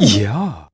이야.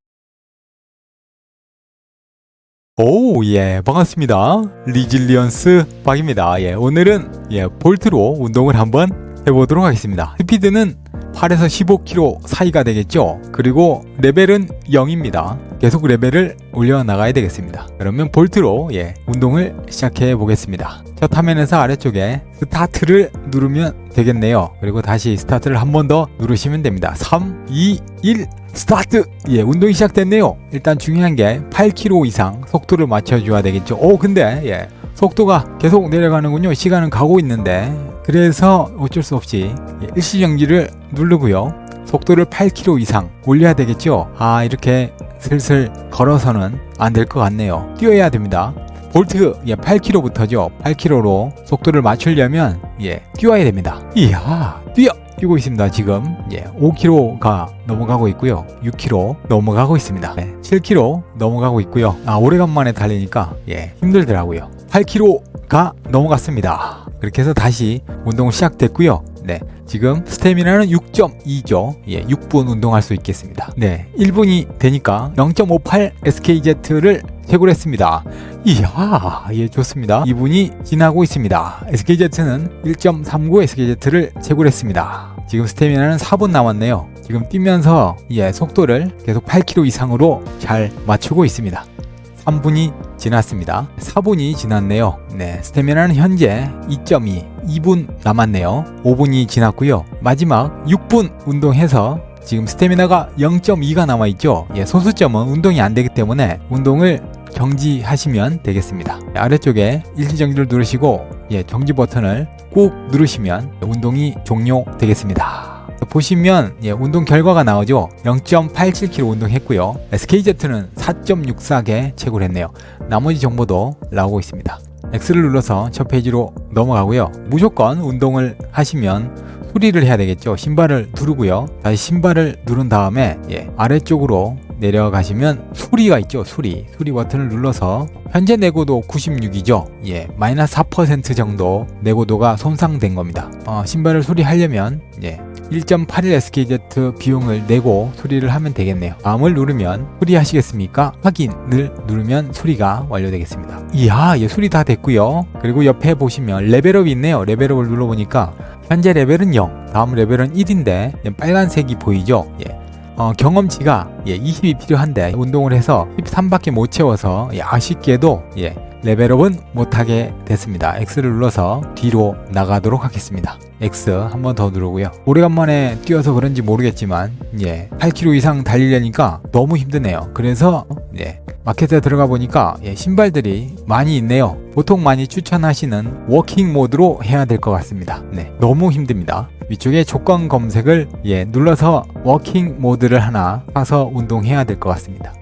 오, 예, 반갑습니다. 리질리언스 박입니다. 예, 오늘은 예, 볼트로 운동을 한번 해보도록 하겠습니다. 스피드는 8에서 15km 사이가 되겠죠. 그리고 레벨은 0입니다. 계속 레벨을 올려 나가야 되겠습니다. 그러면 볼트로 예, 운동을 시작해 보겠습니다. 첫 화면에서 아래쪽에 스타트를 누르면 되겠네요. 그리고 다시 스타트를 한 번 더 누르시면 됩니다. 3, 2, 1, 스타트! 예, 운동이 시작됐네요. 일단 중요한 게 8km 이상 속도를 맞춰줘야 되겠죠. 오, 근데, 예, 속도가 계속 내려가는군요. 시간은 가고 있는데. 그래서 어쩔 수 없이 예, 일시정지를 누르고요. 속도를 8km 이상 올려야 되겠죠. 아, 이렇게 슬슬 걸어서는 안 될 것 같네요. 뛰어야 됩니다. 볼트 예, 8km부터죠. 8km로 속도를 맞추려면 예, 뛰어야 됩니다. 이야, 뛰어 뛰고 있습니다. 지금 예, 5km가 넘어가고 있고요. 6km 넘어가고 있습니다. 네, 7km 넘어가고 있고요. 아, 오래간만에 달리니까 예, 힘들더라고요. 8km가 넘어갔습니다. 그렇게 해서 다시 운동 시작됐고요. 네, 지금 스태미나는 6.2죠. 예, 6분 운동할 수 있겠습니다. 네, 1분이 되니까 0.58 SKZ를 채굴 했습니다. 이야, 예, 좋습니다. 2분이 지나고 있습니다. SKZ는 1.39 SKZ를 채굴했습니다. 지금 스태미나는 4분 남았네요. 지금 뛰면서 예, 속도를 계속 8km 이상으로 잘 맞추고 있습니다. 3분이 지났습니다. 4분이 지났네요. 네, 스태미나는 현재 2.2, 2분 남았네요. 5분이 지났고요. 마지막 6분 운동해서 지금 스태미나가 0.2가 남아 있죠. 예, 소수점은 운동이 안 되기 때문에 운동을 정지하시면 되겠습니다. 아래쪽에 일시정지를 누르시고 예, 정지 버튼을 꾹 누르시면 운동이 종료되겠습니다. 보시면 예, 운동 결과가 나오죠. 0.87km 운동했고요. SKZ는 4.64개 채굴 했네요. 나머지 정보도 나오고 있습니다. X를 눌러서 첫 페이지로 넘어가고요. 무조건 운동을 하시면 수리를 해야 되겠죠. 신발을 누르고요. 다시 신발을 누른 다음에 예, 아래쪽으로 내려가시면 수리가 있죠. 수리. 수리 버튼을 눌러서 현재 내고도 96이죠. 예, 마이너스 4% 정도 내고도가 손상된 겁니다. 어, 신발을 수리하려면 예, 1.81 SKZ 비용을 내고 수리를 하면 되겠네요. 다음을 누르면 수리하시겠습니까? 확인을 누르면 수리가 완료되겠습니다. 이야, 예, 수리 다 됐고요. 그리고 옆에 보시면 레벨업이 있네요. 레벨업을 눌러보니까 현재 레벨은 0, 다음 레벨은 1인데 빨간색이 보이죠? 예. 어, 경험치가 예, 20이 필요한데 운동을 해서 13밖에 못 채워서 예, 아쉽게도 예, 레벨업은 못하게 됐습니다. X를 눌러서 뒤로 나가도록 하겠습니다. X 한 번 더 누르고요. 오래간만에 뛰어서 그런지 모르겠지만 예, 8km 이상 달리려니까 너무 힘드네요. 그래서 예, 마켓에 들어가 보니까 예, 신발들이 많이 있네요. 보통 많이 추천하시는 워킹 모드로 해야 될 것 같습니다. 네, 너무 힘듭니다. 위쪽에 조건 검색을 예, 눌러서 워킹 모드를 하나 사서 운동해야 될 것 같습니다.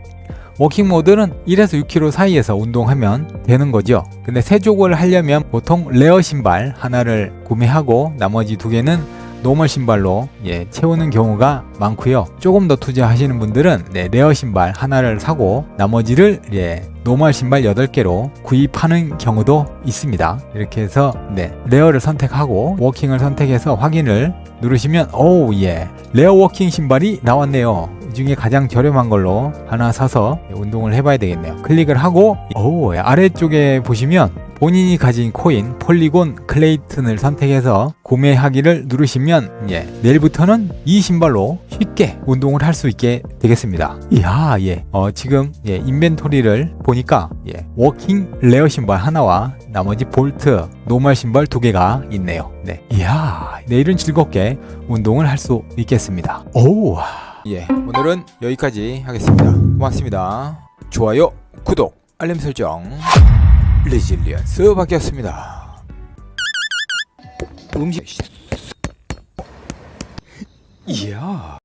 워킹 모드는 1에서 6km 사이에서 운동하면 되는 거죠. 근데 세족을 하려면 보통 레어 신발 하나를 구매하고 나머지 두 개는 노멀 신발로 예, 채우는 경우가 많고요. 조금 더 투자하시는 분들은 네, 레어 신발 하나를 사고 나머지를 예, 노멀 신발 8개로 구입하는 경우도 있습니다. 이렇게 해서 네, 레어를 선택하고 워킹을 선택해서 확인을 누르시면 오우 예 레어 워킹 신발이 나왔네요. 이 중에 가장 저렴한 걸로 하나 사서 운동을 해봐야 되겠네요. 클릭을 하고 오 아래쪽에 보시면 본인이 가진 코인 폴리곤 클레이튼을 선택해서 구매하기를 누르시면 예 내일부터는 이 신발로 쉽게 운동을 할 수 있게 되겠습니다. 이야 예 어, 지금 예 인벤토리를 보니까 예 워킹 레어 신발 하나와 나머지 볼트 노멀 신발 두 개가 있네요. 네 이야 내일은 즐겁게 운동을 할 수 있겠습니다. 오. 예, 오늘은 여기까지 하겠습니다. 고맙습니다. 좋아요, 구독, 알림 설정. 레질리언스 바뀌었습니다. 음식. 이야.